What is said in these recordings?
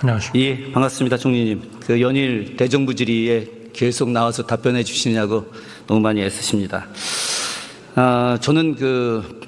안녕하십니까. 예, 반갑습니다, 총리님. 그 연일 대정부 질의에 계속 나와서 답변해 주시냐고 너무 많이 애쓰십니다. 아, 저는 그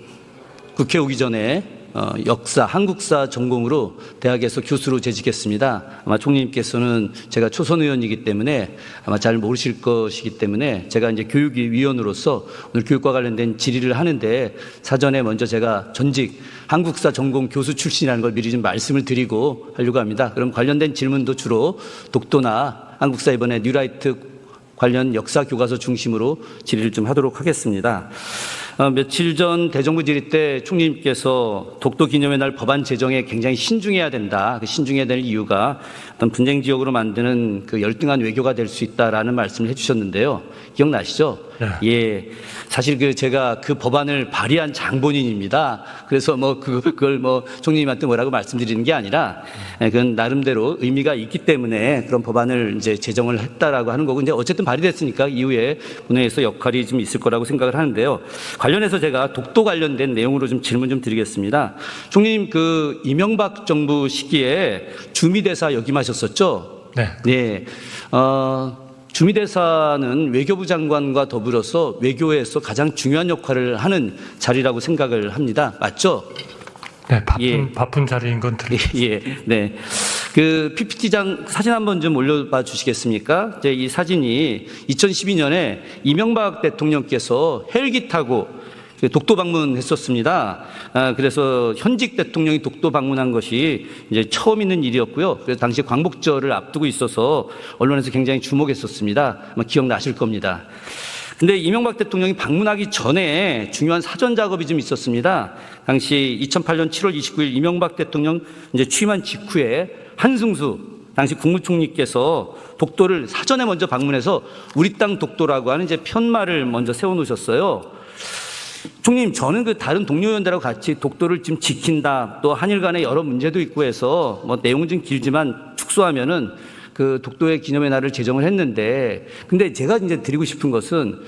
국회 오기 전에 어, 역사, 한국사 전공으로 대학에서 교수로 재직했습니다. 아마 총리님께서는 제가 초선 의원이기 때문에 아마 잘 모르실 것이기 때문에 제가 이제 교육위원으로서 오늘 교육과 관련된 질의를 하는데 사전에 먼저 제가 전직 한국사 전공 교수 출신이라는 걸 미리 좀 말씀을 드리고 하려고 합니다. 그럼 관련된 질문도 주로 독도나 한국사 이번에 뉴라이트 관련 역사 교과서 중심으로 질의를 좀 하도록 하겠습니다. 어, 며칠 전 대정부 질의 때 총리님께서 독도 기념의 날 법안 제정에 굉장히 신중해야 된다. 그 신중해야 될 이유가 어떤 분쟁 지역으로 만드는 그 열등한 외교가 될 수 있다라는 말씀을 해주셨는데요. 기억나시죠? 네. 예. 사실 그 제가 그 법안을 발의한 장본인입니다. 그래서 뭐 그- 그걸 뭐 총리님한테 뭐라고 말씀드리는 게 아니라 예, 그건 나름대로 의미가 있기 때문에 그런 법안을 이제 제정을 했다라고 하는 거고 이제 어쨌든 발의됐으니까 이후에 본회의에서 역할이 좀 있을 거라고 생각을 하는데요. 관련해서 제가 독도 관련된 내용으로 좀 질문 좀 드리겠습니다. 총리님 그 이명박 정부 시기에 주미대사 역임하셨었죠? 네. 네. 어, 주미대사는 외교부 장관과 더불어서 외교에서 가장 중요한 역할을 하는 자리라고 생각을 합니다. 맞죠? 네, 바쁜, 예. 바쁜 자리인 건 들, 예, 네. 그 PPT장 사진 한 번 좀 올려봐 주시겠습니까? 이제 이 사진이 2012년에 이명박 대통령께서 헬기 타고 그 독도 방문했었습니다. 아, 그래서 현직 대통령이 독도 방문한 것이 이제 처음 있는 일이었고요. 그래서 당시 광복절을 앞두고 있어서 언론에서 굉장히 주목했었습니다. 아마 기억나실 겁니다. 근데 이명박 대통령이 방문하기 전에 중요한 사전 작업이 좀 있었습니다. 당시 2008년 7월 29일 이명박 대통령 이제 취임한 직후에 한승수 당시 국무총리께서 독도를 사전에 먼저 방문해서 우리 땅 독도라고 하는 이제 편말을 먼저 세워놓으셨어요. 총님, 저는 그 다른 동료 의원들하고 같이 독도를 지금 지킨다, 또 한일 간에 여러 문제도 있고 해서 뭐 내용은 좀 길지만 축소하면은 그 독도의 기념의 날을 제정을 했는데, 근데 제가 이제 드리고 싶은 것은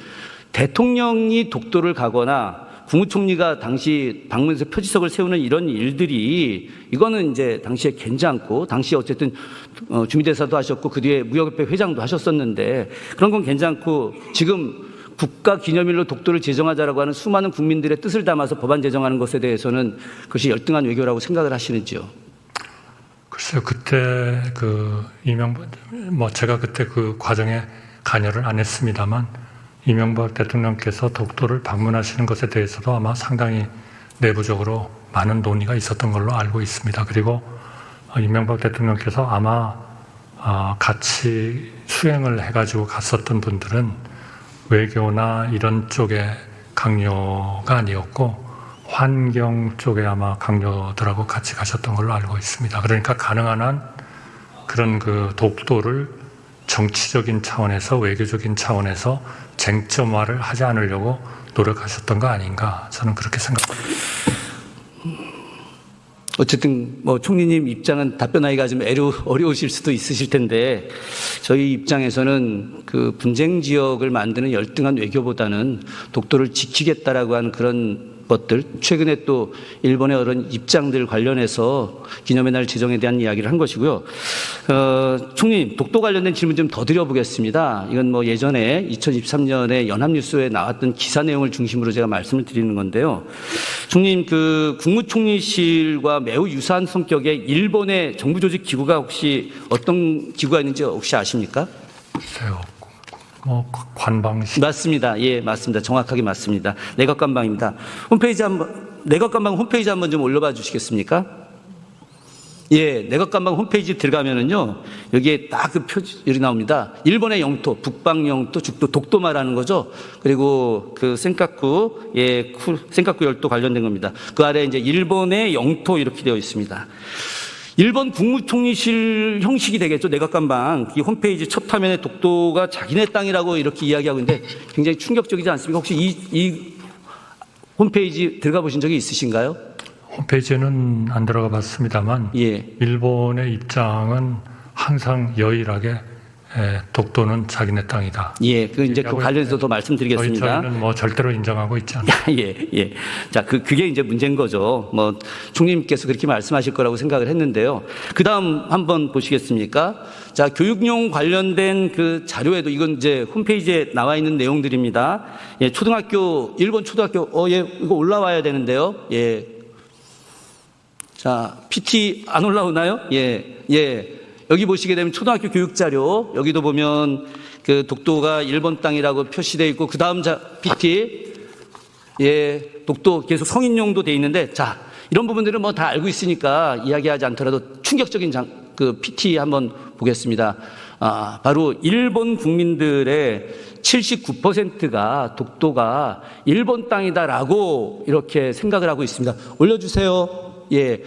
대통령이 독도를 가거나 국무총리가 당시 방문해서 표지석을 세우는 이런 일들이 이거는 이제 당시에 괜찮고 당시에 어쨌든 어, 주미대사도 하셨고 그 뒤에 무역협회 회장도 하셨었는데 그런 건 괜찮고 지금 국가 기념일로 독도를 제정하자라고 하는 수많은 국민들의 뜻을 담아서 법안 제정하는 것에 대해서는 그것이 열등한 외교라고 생각을 하시는지요? 글쎄요, 그때 그 이명박, 뭐 제가 그때 그 과정에 관여를 안 했습니다만 이명박 대통령께서 독도를 방문하시는 것에 대해서도 아마 상당히 내부적으로 많은 논의가 있었던 걸로 알고 있습니다. 그리고 어, 이명박 대통령께서 아마 아, 같이 수행을 해가지고 갔었던 분들은 외교나 이런 쪽에 강요가 아니었고 환경 쪽에 아마 강요들하고 같이 가셨던 걸로 알고 있습니다. 그러니까 가능한 한 그런 그 독도를 정치적인 차원에서 외교적인 차원에서 쟁점화를 하지 않으려고 노력하셨던 거 아닌가 저는 그렇게 생각합니다. 어쨌든 뭐 총리님 입장은 답변하기가 좀 애로, 어려우실 수도 있으실 텐데 저희 입장에서는 그 분쟁 지역을 만드는 열등한 외교보다는 독도를 지키겠다라고 하는 그런 것들 최근에 또 일본의 어떤 입장들 관련해서 기념의 날 제정에 대한 이야기를 한 것이고요. 어, 총리 독도 관련된 질문 좀 더 드려보겠습니다. 이건 뭐 예전에 2023년에 연합뉴스에 나왔던 기사 내용을 중심으로 제가 말씀을 드리는 건데요. 총님 그 국무총리실과 매우 유사한 성격의 일본의 정부 조직 기구가 혹시 어떤 기구가 있는지 혹시 아십니까? 글쎄요, 뭐 관방시 맞습니다. 예, 맞습니다. 정확하게 맞습니다. 내각 관방입니다. 홈페이지 한번 내각 관방 홈페이지 한번 좀 올려봐 주시겠습니까? 예, 내각 관방 홈페이지 들어가면은요 여기에 딱 그 표지이 나옵니다. 일본의 영토, 북방 영토, 죽도 독도 말하는 거죠. 그리고 그 센카쿠, 예, 쿠, 센카쿠 열도 관련된 겁니다. 그 아래 이제 일본의 영토 이렇게 되어 있습니다. 일본 국무총리실 형식이 되겠죠. 내각관방 이 홈페이지 첫 화면에 독도가 자기네 땅이라고 이렇게 이야기하고 있는데 굉장히 충격적이지 않습니까? 혹시 이, 이 홈페이지 들어가 보신 적이 있으신가요? 홈페이지는 안 들어가 봤습니다만 예. 일본의 입장은 항상 여일하게 에, 독도는 자기네 땅이다. 예, 그 이제 그 관련해서 더 저희 말씀드리겠습니다. 저희는 뭐 절대로 인정하고 있지 않습니다. 예, 예. 자, 그, 그게 이제 문제인 거죠. 뭐, 총리님께서 그렇게 말씀하실 거라고 생각을 했는데요. 그 다음 한번 보시겠습니까? 자, 교육용 관련된 그 자료에도 이건 이제 홈페이지에 나와 있는 내용들입니다. 예, 초등학교, 일본 초등학교, 어, 예, 이거 올라와야 되는데요. 예. 자, PT 안 올라오나요? 예, 예. 여기 보시게 되면 초등학교 교육 자료, 여기도 보면 그 독도가 일본 땅이라고 표시되어 있고, 그 다음 자, PT, 예, 독도 계속 성인용도 돼 있는데, 자, 이런 부분들은 뭐 다 알고 있으니까 이야기하지 않더라도 충격적인 장, 그 PT 한번 보겠습니다. 아, 바로 일본 국민들의 79%가 독도가 일본 땅이다라고 이렇게 생각을 하고 있습니다. 올려주세요. 예.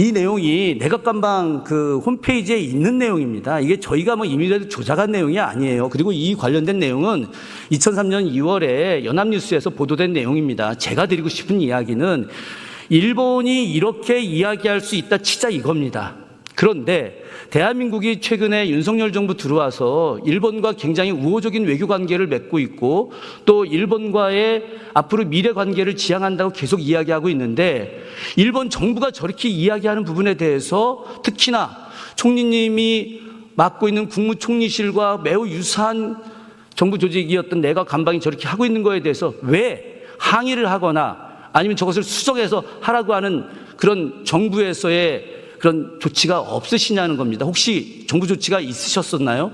이 내용이 내각감방 그 홈페이지에 있는 내용입니다. 이게 저희가 뭐 임의대로 조작한 내용이 아니에요. 그리고 이 관련된 내용은 2003년 2월에 연합뉴스에서 보도된 내용입니다. 제가 드리고 싶은 이야기는 일본이 이렇게 이야기할 수 있다 치자 이겁니다. 그런데 대한민국이 최근에 윤석열 정부 들어와서 일본과 굉장히 우호적인 외교 관계를 맺고 있고 또 일본과의 앞으로 미래 관계를 지향한다고 계속 이야기하고 있는데 일본 정부가 저렇게 이야기하는 부분에 대해서 특히나 총리님이 맡고 있는 국무총리실과 매우 유사한 정부 조직이었던 내각 감방이 저렇게 하고 있는 거에 대해서 왜 항의를 하거나 아니면 저것을 수정해서 하라고 하는 그런 정부에서의 그런 조치가 없으시냐는 겁니다. 혹시 정부 조치가 있으셨었나요?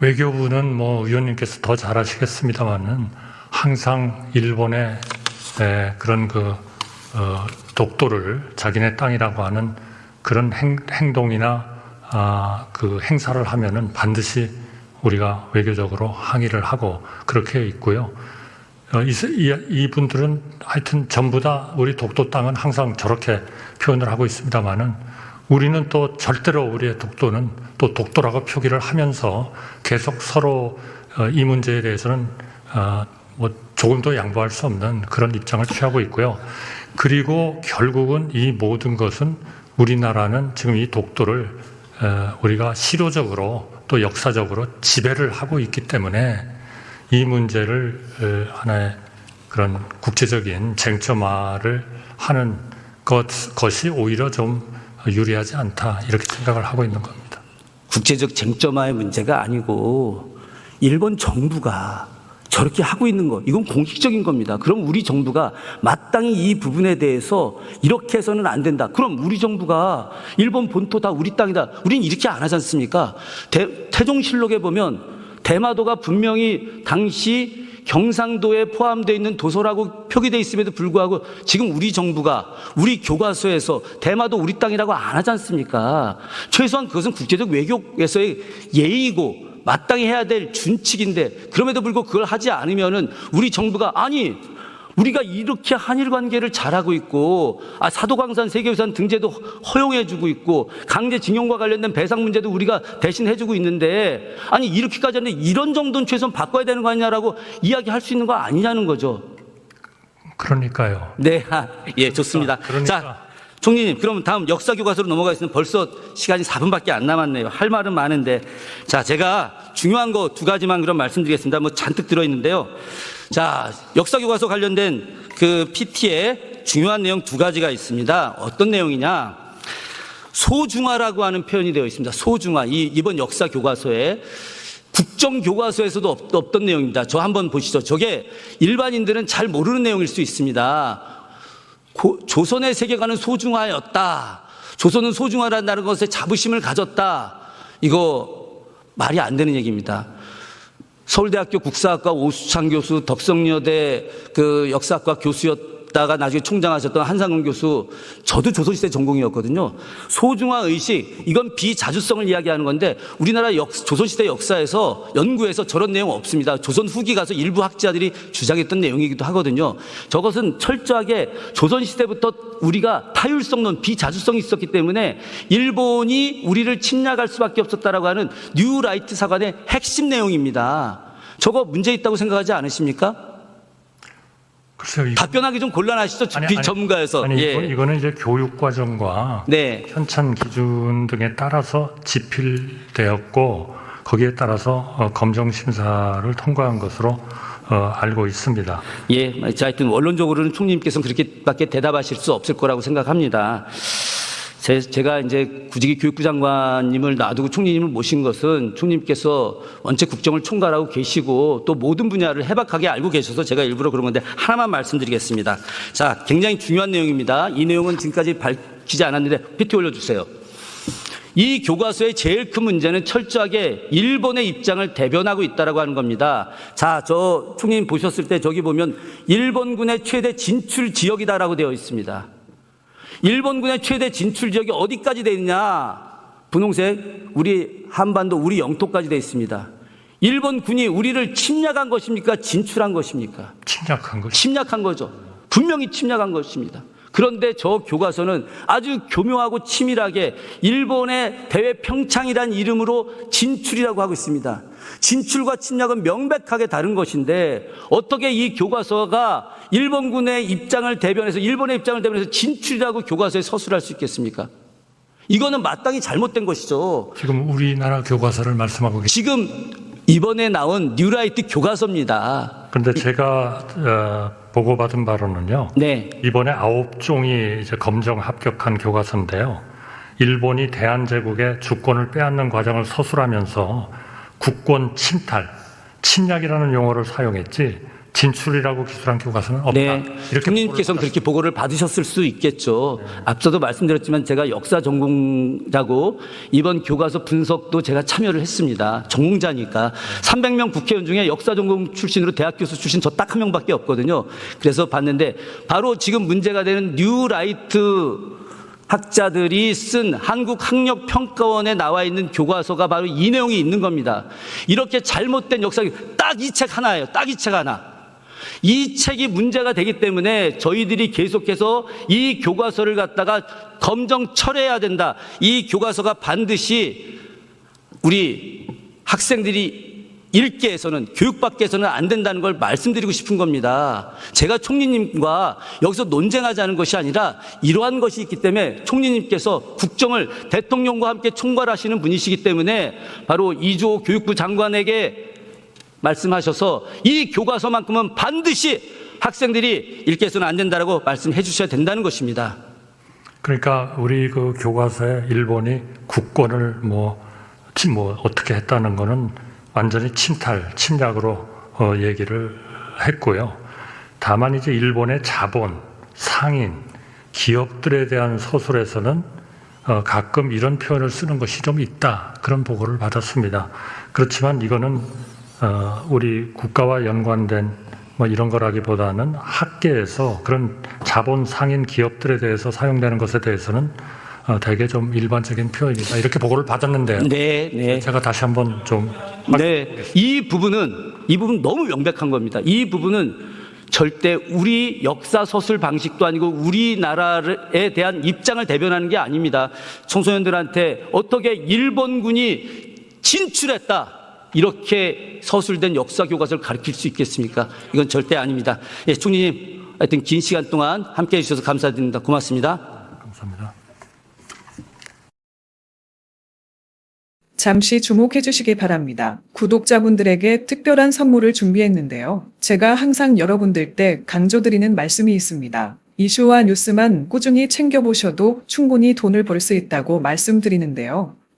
외교부는 뭐 의원님께서 더 잘하시겠습니다만은 항상 일본의 에, 그런 그 어, 독도를 자기네 땅이라고 하는 그런 행, 행동이나 아, 그 행사를 하면은 반드시 우리가 외교적으로 항의를 하고 그렇게 있고요. 어, 이, 이, 이분들은 하여튼 전부 다 우리 독도 땅은 항상 저렇게 표현을 하고 있습니다만은 우리는 또 절대로 우리의 독도는 또 독도라고 표기를 하면서 계속 서로 어, 이 문제에 대해서는 어, 뭐 조금도 양보할 수 없는 그런 입장을 취하고 있고요. 그리고 결국은 이 모든 것은 우리나라는 지금 이 독도를 어, 우리가 실효적으로 또 역사적으로 지배를 하고 있기 때문에 이 문제를 어, 하나의 그런 국제적인 쟁점화를 하는 것, 것이 오히려 좀 유리하지 않다 이렇게 생각을 하고 있는 겁니다. 국제적 쟁점화의 문제가 아니고 일본 정부가 저렇게 하고 있는 것 이건 공식적인 겁니다. 그럼 우리 정부가 마땅히 이 부분에 대해서 이렇게 해서는 안 된다. 그럼 우리 정부가 일본 본토다 우리 땅이다. 우린 이렇게 안 하지 않습니까? 대, 태종실록에 보면 대마도가 분명히 당시 경상도에 포함되어 있는 도서라고 표기되어 있음에도 불구하고 지금 우리 정부가 우리 교과서에서 대마도 우리 땅이라고 안 하지 않습니까? 최소한 그것은 국제적 외교에서의 예의고 마땅히 해야 될 준칙인데 그럼에도 불구하고 그걸 하지 않으면은 우리 정부가 아니 우리가 이렇게 한일 관계를 잘하고 있고 아 사도광산 세계유산 등재도 허용해주고 있고 강제징용과 관련된 배상 문제도 우리가 대신 해주고 있는데 아니 이렇게까지 하는데 이런 정도는 최소한 바꿔야 되는 거 아니냐라고 이야기할 수 있는 거 아니냐는 거죠. 그러니까요. 네, 아, 예, 좋습니다. 그러니까. 자, 총리님, 그럼 다음 역사 교과서로 넘어가겠습니다. 벌써 시간이 4분밖에 안 남았네요. 할 말은 많은데, 자, 제가 중요한 거 두 가지만 그럼 말씀드리겠습니다. 뭐 잔뜩 들어 있는데요. 자, 역사 교과서 관련된 그 PT에 중요한 내용 두 가지가 있습니다. 어떤 내용이냐? 소중화라고 하는 표현이 되어 있습니다. 소중화. 이 이번 역사 교과서에 국정 교과서에서도 없, 없던 내용입니다. 저 한번 보시죠. 저게 일반인들은 잘 모르는 내용일 수 있습니다. 고- 조선의 세계관은 소중화였다. 조선은 소중화라는 것에 자부심을 가졌다. 이거 말이 안 되는 얘기입니다. 서울대학교 국사학과 오수창 교수, 덕성여대 그 역사학과 교수였 다가 나중에 총장하셨던 한상훈 교수, 저도 조선시대 전공이었거든요. 소중화 의식, 이건 비자주성을 이야기하는 건데 우리나라 역, 조선시대 역사에서 연구에서 저런 내용 없습니다. 조선 후기 가서 일부 학자들이 주장했던 내용이기도 하거든요. 저것은 철저하게 조선시대부터 우리가 타율성론, 비자주성이 있었기 때문에 일본이 우리를 침략할 수밖에 없었다라고 하는 뉴라이트 사관의 핵심 내용입니다. 저거 문제 있다고 생각하지 않으십니까? 글쎄요. 이거, 답변하기 좀 곤란하시죠? 아니, 비 아니, 전문가에서. 아니 예. 이거, 이거 는 이제 교육 과정과 네. 현찬 기준 등에 따라서 집필되었고 거기에 따라서 어, 검정 심사를 통과한 것으로 어, 알고 있습니다. 예, 자, 하여튼 원론적으로는 총리님께서는 그렇게밖에 대답하실 수 없을 거라고 생각합니다. 제, 제가 이제 구직이 교육부 장관님을 놔두고 총리님을 모신 것은 총리님께서 원체 국정을 총괄하고 계시고 또 모든 분야를 해박하게 알고 계셔서 제가 일부러 그런 건데 하나만 말씀드리겠습니다. 자, 굉장히 중요한 내용입니다. 이 내용은 지금까지 밝히지 않았는데 PT 올려주세요. 이 교과서의 제일 큰 문제는 철저하게 일본의 입장을 대변하고 있다라고 하는 겁니다. 자, 저 총님 보셨을 때 저기 보면 일본군의 최대 진출 지역이다라고 되어 있습니다. 일본군의 최대 진출 지역이 어디까지 되어 있냐? 분홍색 우리 한반도 우리 영토까지 되어 있습니다. 일본 군이 우리를 침략한 것입니까? 진출한 것입니까? 침략한 것이 침략한 거죠. 분명히 침략한 것입니다. 그런데 저 교과서는 아주 교묘하고 치밀하게 일본의 대외 평창이란 이름으로 진출이라고 하고 있습니다. 진출과 침략은 명백하게 다른 것인데 어떻게 이 교과서가 일본군의 입장을 대변해서 일본의 입장을 대변해서 진출이라고 교과서에 서술할 수 있겠습니까? 이거는 마땅히 잘못된 것이죠. 지금 우리나라 교과서를 말씀하고 계십니다. 지금 이번에 나온 뉴라이트 교과서입니다. 그런데 제가 어, 보고받은 바로는요. 네. 이번에 아홉 종이 이제 검정 합격한 교과서인데요. 일본이 대한제국의 주권을 빼앗는 과정을 서술하면서 국권 침탈, 침략이라는 용어를 사용했지 진출이라고 기술한 교과서는 없다. 네. 이렇게 보고를 그렇게 보고를 받으셨을 수 있겠죠. 앞서도 말씀드렸지만 제가 역사 전공자고 이번 교과서 분석도 제가 참여를 했습니다. 전공자니까. 300명 국회의원 중에 역사 전공 출신으로 대학 교수 출신 저 딱 한 명밖에 없거든요. 그래서 봤는데 바로 지금 문제가 되는 뉴라이트 학자들이 쓴 한국학력평가원에 나와 있는 교과서가 바로 이 내용이 있는 겁니다. 이렇게 잘못된 역사, 딱 이 책 하나예요. 딱 이 책 하나. 이 책이 문제가 되기 때문에 저희들이 계속해서 이 교과서를 갖다가 검정 철회해야 된다. 이 교과서가 반드시 우리 학생들이 읽게 해서는 교육받게 해서는 안 된다는 걸 말씀드리고 싶은 겁니다. 제가 총리님과 여기서 논쟁하자는 것이 아니라 이러한 것이 있기 때문에 총리님께서 국정을 대통령과 함께 총괄하시는 분이시기 때문에 바로 이주호 교육부 장관에게 말씀하셔서 이 교과서만큼은 반드시 학생들이 읽게 해서는 안 된다라고 말씀해 주셔야 된다는 것입니다. 그러니까 우리 그 교과서에 일본이 국권을 뭐, 침- 뭐 어떻게 했다는 거는 완전히 침탈, 침략으로 어, 얘기를 했고요. 다만 이제 일본의 자본, 상인, 기업들에 대한 서술에서는 어, 가끔 이런 표현을 쓰는 것이 좀 있다. 그런 보고를 받았습니다. 그렇지만 이거는 어, 우리 국가와 연관된 뭐 이런 거라기보다는 학계에서 그런 자본 상인 기업들에 대해서 사용되는 것에 대해서는 어, 대개 좀 일반적인 표현이다. 이렇게 보고를 받았는데요. 네, 네. 제가 다시 한번 좀 네, 이 부분은 이 부분 너무 명백한 겁니다. 이 부분은 절대 우리 역사 서술 방식도 아니고 우리나라에 대한 입장을 대변하는 게 아닙니다. 청소년들한테 어떻게 일본군이 진출했다. 이렇게 서술된 역사 교과서를 가르칠 수 있겠습니까? 이건 절대 아닙니다. 예, 총리님, 하여튼 긴 시간 동안 함께 해주셔서 감사드립니다. 고맙습니다. 감사합니다. 잠시 주목해 주시기 바랍니다. 구독자분들에게 특별한 선물을 준비했는데요. 제가 항상 여러분들 때 강조드리는 말씀이 있습니다. 이슈와 뉴스만 꾸준히 챙겨보셔도 충분히 돈을 벌 수 있다고 말씀드리는데요.